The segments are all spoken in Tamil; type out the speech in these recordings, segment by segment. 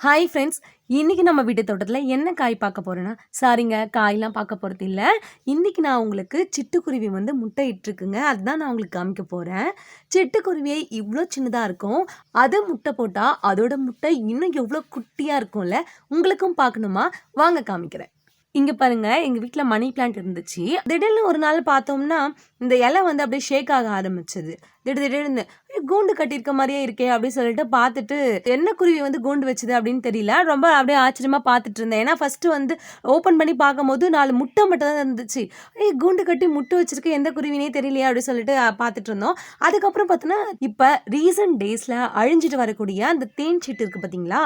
ஹாய் ஃப்ரெண்ட்ஸ் இன்றைக்கி நம்ம வீட்டு தோட்டத்தில் என்ன காய் பார்க்க போகிறோன்னா சாரிங்க காய்லாம் பார்க்க போகிறது இல்லை. இன்றைக்கி நான் உங்களுக்கு சிட்டுக்குருவி வந்து முட்டை இட்டுருக்குங்க அதுதான் நான் உங்களுக்கு காமிக்க போகிறேன் சிட்டுக்குருவியை இவ்வளோ சின்னதாக இருக்கும். அது முட்டை போட்டால் அதோட முட்டை இன்னும் எவ்வளோ குட்டியாக இருக்கும்ல உங்களுக்கும் பார்க்கணுமா? வாங்க காமிக்கிறேன். இங்கே பாருங்கள் எங்கள் வீட்டில் மணி பிளான்ட் இருந்துச்சு. திடீர்னு ஒரு நாள் பார்த்தோம்னா இந்த இலை வந்து அப்படியே ஷேக் ஆக ஆரம்பிச்சது. திடீர் திடீர்னு கூண்டு கட்டியிருக்க மாதிரியே இருக்கே அப்படின்னு சொல்லிட்டு பார்த்துட்டு என்ன குருவி வந்து கூண்டு வச்சுது? அப்படின்னு தெரியல. ரொம்ப அப்படியே ஆச்சரியமாக பார்த்துட்டு இருந்தேன். ஏன்னா ஃபஸ்ட்டு வந்து ஓப்பன் பண்ணி பார்க்கும்போது நாலு முட்டை மட்டும் தான் இருந்துச்சு. ஏய் கூண்டு கட்டி முட்டை வச்சிருக்க எந்த குருவினே தெரியலையா அப்படின்னு சொல்லிட்டு பார்த்துட்டு இருந்தோம். அதுக்கப்புறம் பார்த்தோன்னா இப்போ ரீசன்ட் டேஸில் அழிஞ்சிட்டு வரக்கூடிய அந்த தேன் சீட்டு இருக்குது பார்த்தீங்களா?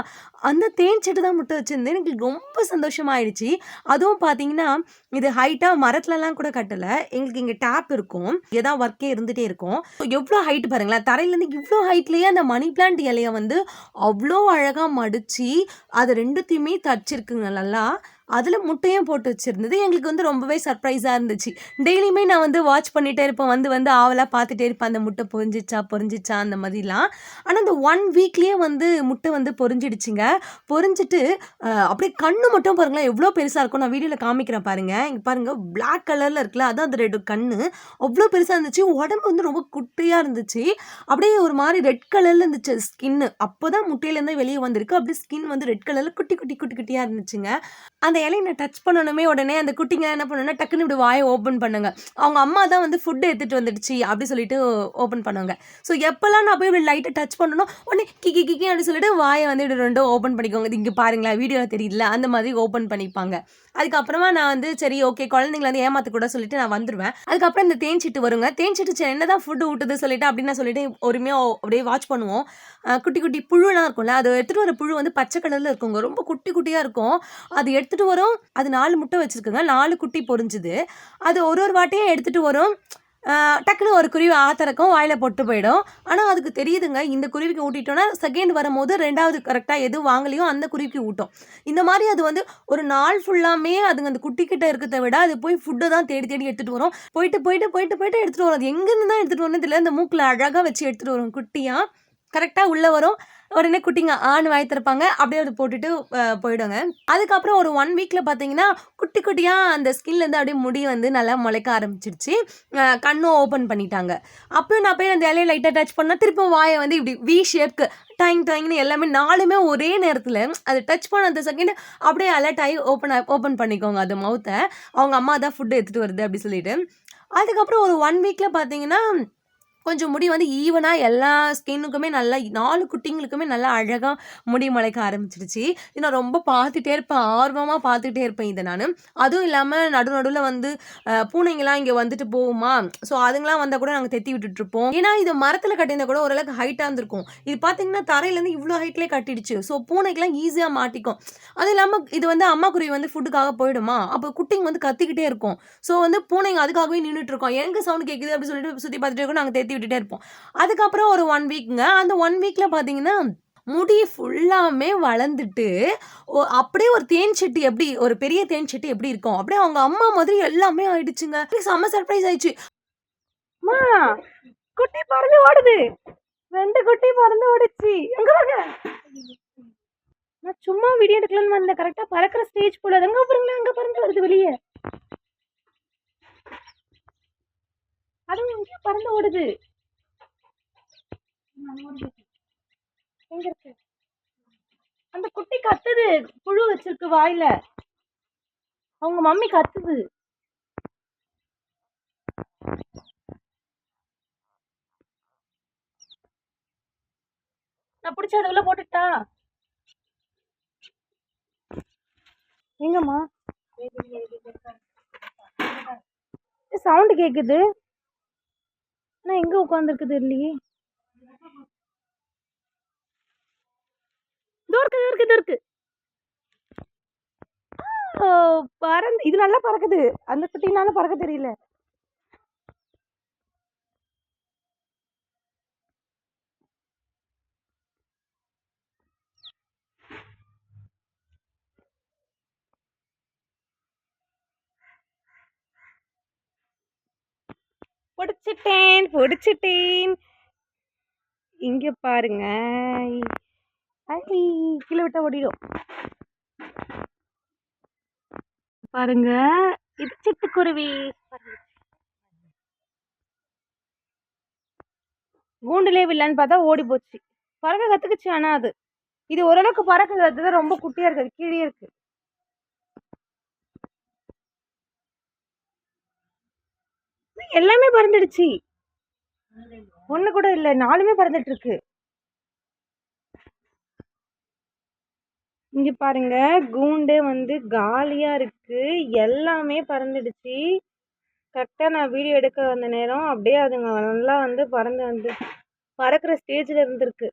அந்த தேன் சீட்டு தான் முட்டை வச்சுருந்தேன். எனக்கு ரொம்ப சந்தோஷமாயிடுச்சு அதுவும் பார்த்தீங்கன்னா இது ஹைட்டாக மரத்துலலாம் கூட கட்டலை. எங்களுக்கு இங்கே டேப் இருக்கும். ஏதாவது ஒர்க்கே இருந்துகிட்டே இருக்கும். எவ்வளோ ஹைட் பாருங்களேன். தரையிலேருந்து இவ்வளோ ஹைட்லேயே அந்த மணி பிளான்ட் இலையை வந்து அவ்வளோ அழகாக மடித்து அது ரெண்டுத்தையுமே தச்சிருக்குங்க நல்லா. அதில் முட்டையும் போட்டு வச்சுருந்தது. எங்களுக்கு வந்து ரொம்பவே சர்ப்ரைஸாக இருந்துச்சு. டெய்லியுமே நான் வந்து வாட்ச் பண்ணிகிட்டே இருப்பேன். வந்து வந்து ஆவலாக பார்த்துட்டே இருப்பேன். அந்த முட்டை பொறிஞ்சிச்சா பொறிஞ்சிச்சா அந்த மாதிரிலாம். ஆனால் அந்த ஒன் வீக்லேயே வந்து முட்டை வந்து பொறிஞ்சிடுச்சுங்க பொறிஞ்சிட்டு அப்படியே கண்ணு மட்டும் பாருங்களேன். எவ்வளோ பெருசாக இருக்கும் நான் வீடியோவில் காமிக்கிறேன் பாருங்கள் இங்கே பாருங்கள் பிளாக் கலரில் இருக்குல்ல அதான் அந்த ரெண்டு கண்ணு. அவ்வளோ பெருசாக இருந்துச்சு. உடம்பு வந்து ரொம்ப குட்டியாக இருந்துச்சு. அப்படியே ஒரு மாதிரி ரெட் கலரில் இருந்துச்சு ஸ்கின்னு அப்போ தான் முட்டையிலேருந்து வெளியே வந்திருக்கு. அப்படியே ஸ்கின் வந்து ரெட் கலரில் குட்டி குட்டி குட்டி குட்டியாக இருந்துச்சுங்க. அந்த இலையை நான் டச் பண்ணணுமே உடனே அந்த குட்டிங்க என்ன பண்ணுன்னா டக்குன்னு இப்படி வாயை ஓப்பன் பண்ணுங்க. அவங்க அம்மா தான் வந்து ஃபுட்டு எடுத்துகிட்டு வந்துடுச்சு அப்படி சொல்லிட்டு ஓப்பன் பண்ணுவாங்க. ஸோ எப்போல்லாம் நான் போய் இப்படி லைட்டை டச் பண்ணணும் உடனே கிக்கி கிக்கி அப்படி சொல்லிட்டு வாயை வந்து இப்படி ரெண்டும் ஓப்பன் பண்ணிக்கோங்க. இது இங்கே பாருங்களேன் வீடியோவில் தெரியல அந்த மாதிரி ஓப்பன் பண்ணிப்பாங்க. அதுக்கப்புறமா நான் வந்து சரி ஓகே குழந்தைங்கள வந்து ஏமாத்த கூட சொல்லிட்டு நான் வந்துடுவேன் அதுக்கப்புறம் இந்த தேஞ்சிட்டு வருங்க. தேஞ்சிட்டு என்ன தான் ஃபுட்டு ஊட்டுது சொல்லிட்டு அப்படின்னு நான் சொல்லிட்டு ஒருமையாக அப்படியே வாட்ச் பண்ணுவோம். குட்டி குட்டி புழுலாம் இருக்கும்ல அது எடுத்துகிட்டு வர புழு வந்து பச்சை கலரில் இருக்குங்க. ரொம்ப குட்டி குட்டியாக இருக்கும். அது எடுத்துகிட்டு வரும் அது நாலு முட்டை வச்சுருக்குங்க. நாலு குட்டி பொரிஞ்சுது. அது ஒரு ஒரு வாட்டியும் எடுத்துகிட்டு வரும். டக்குன்னு ஒரு குருவி ஆத்தரக்கும் வாயில் போட்டு போயிடும். ஆனால் அதுக்கு தெரியுதுங்க இந்த குருவிக்கு ஊட்டிட்டோன்னா செகண்ட் வரும்போது ரெண்டாவது கரெக்டாக எது வாங்கலையோ அந்த குருவிக்கு ஊட்டும். இந்த மாதிரி அது வந்து ஒரு நாள் ஃபுல்லாமே அதுங்க அந்த குட்டிக்கிட்ட இருக்கிறத விட அது போய் ஃபுட்டை தான் தேடி தேடி எடுத்துகிட்டு வரும். போயிட்டு போயிட்டு போயிட்டு போயிட்டு எடுத்துகிட்டு வரும். அது எங்கேருந்து தான் எடுத்துகிட்டு வரணும் தெரியல. இந்த மூக்கில் அழகாக வச்சு எடுத்துகிட்டு வரும் குட்டியாக கரெக்டாக உள்ளே வரும். உடனே குட்டிங்க ஆண் வாய் திறப்பாங்க அப்படியே அது போட்டுட்டு போயிடுங்க அதுக்கப்புறம் ஒரு ஒன் வீக்கில் பார்த்தீங்கன்னா குட்டி குட்டியாக அந்த ஸ்கின்லேருந்து அப்படியே முடி வந்து நல்லா முளைக்க ஆரம்பிச்சிருச்சு. கண்ணும் ஓப்பன் பண்ணிட்டாங்க. அப்பயும் நான் போய் அந்த இலையை லைட்டாக டச் பண்ணால் திருப்பும் வாயை வந்து இப்படி வி ஷேப்க்கு டைங் டைங்னு எல்லாமே நாலுமே ஒரே நேரத்தில் அது டச் பண்ண அந்த செகண்ட் அப்படியே அலர்ட் ஆகி ஓப்பன் ஓப்பன் பண்ணிக்கோங்க அது மவுத்தை அவங்க அம்மா தான் ஃபுட்டு எடுத்துகிட்டு வருது அப்படி சொல்லிட்டு. அதுக்கப்புறம் ஒரு ஒன் வீக்கில் பார்த்தீங்கன்னா கொஞ்சம் முடி வந்து ஈவனாக எல்லா ஸ்கின்னுக்குமே நல்லா நாலு குட்டிங்களுக்குமே நல்லா அழகாக முடி முளைக்க ஆரம்பிச்சிருச்சு. இது நான் ரொம்ப பார்த்துட்டே இருப்பேன் ஆர்வமாக பார்த்துட்டே இருப்பேன் இதை நான். அதுவும் இல்லாமல் நடு நடுவில் வந்து அஹ், பூனைங்கெல்லாம் இங்கே வந்துட்டு போகுமா? ஸோ அதுங்களாம் வந்தால் கூட நாங்கள் தெத்தி விட்டுட்ருப்போம் ஏன்னா இது மரத்தில் கட்டியிருந்தா கூட ஓரளவுக்கு ஹைட்டாக இருந்திருக்கும். இது பார்த்தீங்கன்னா தரையிலேருந்து இவ்வளோ ஹைட்லேயே கட்டிடுச்சு. ஸோ பூனைக்கெல்லாம் ஈஸியாக மாட்டிக்கும். அதுவும் இல்லாமல் இது வந்து அம்மா குருவி வந்து ஃபுட்டுக்காக போயிடுமா? அப்போ குட்டிங்க வந்து கத்திக்கிட்டே இருக்கும். ஸோ வந்து பூனைங்க அதுக்காகவே நின்றுட்டு இருக்கோம் எங்க சவுண்ட் கேட்குது அப்படின்னு சொல்லிட்டு சுற்றி பார்த்துட்டு இருக்கோம் நாங்கள் தெத்தி விட்டுட்டே இருப்போம். அதுக்கப்புறம் ஒரு ஒன் வீக்குங்க அந்த ஒன் வீக்கில் பார்த்தீங்கன்னா முடி ஃபுல்லாமே வளர்ந்துட்டு ஓ- அப்படியே ஒரு தேன் செட்டி எப்படி ஒரு பெரிய தேன் செட்டி எப்படி இருக்கும்? அப்படியே அவங்க அம்மா மாதிரி எல்லாமே ஆயிடுச்சுங்க. செம்ம சர்ப்ரைஸ் ஆயிடுச்சு. அம்மா குட்டி பறந்து ஓடுது. ரெண்டு குட்டி பறந்து ஓடுச்சு. எங்க வாங்க? நான் சும்மா வீடியோ எடுக்கலாம்னு வந்தேன். கரெக்டா பறக்கிற ஸ்டேஜ் போல. அது எங்க பாருங்களேன் அங்க பறந்து வருது வெளியே. அதுவும் எங்கேயோ பறந்து ஓடுது எங்க இருக்கு அந்த குட்டி கத்துது புழு வச்சிருக்கு வாயில அவங்க மம்மி கத்துது நான் பிடிச்ச அது உள்ள போட்டுட்டா எங்கம்மா சவுண்ட் கேக்குது நான் எங்க உட்காந்துருக்குது இல்லையே தோர்க்கு இருக்கு இதோ இருக்கு பறந்து இது நல்லா பறக்குது. அந்த குட்டினால பறக்க தெரியல. பிடிச்சிட்டேன் பிடிச்சிட்டேன். இங்க பாருங்க. ஐ கீழே விட்டா ஓடிடும். பாருங்க. இது சிட்டுக்குருவி. கூண்டுலே விடலான்னு பார்த்தா ஓடி போச்சு. பறக்க கத்துக்குச்சு ஆனா அது. இது ஓரளவுக்கு பறக்க கத்துது ரொம்ப குட்டியா இருக்குது கீழே இருக்கு. எல்லாமே பறந்துடுச்சு. ஒண்ணு கூட இல்ல நாலுமே பறந்துட்டு இருக்கு இங்க பாருங்க கூண்டு வந்து காலியா இருக்கு. எல்லாமே பறந்துடுச்சு. கரெக்டா நான் வீடியோ எடுக்க வந்த நேரம் அப்படியே அதுங்க நல்லா வந்து பறந்து வந்து பறக்கிற ஸ்டேஜ்ல இருந்திருக்கு.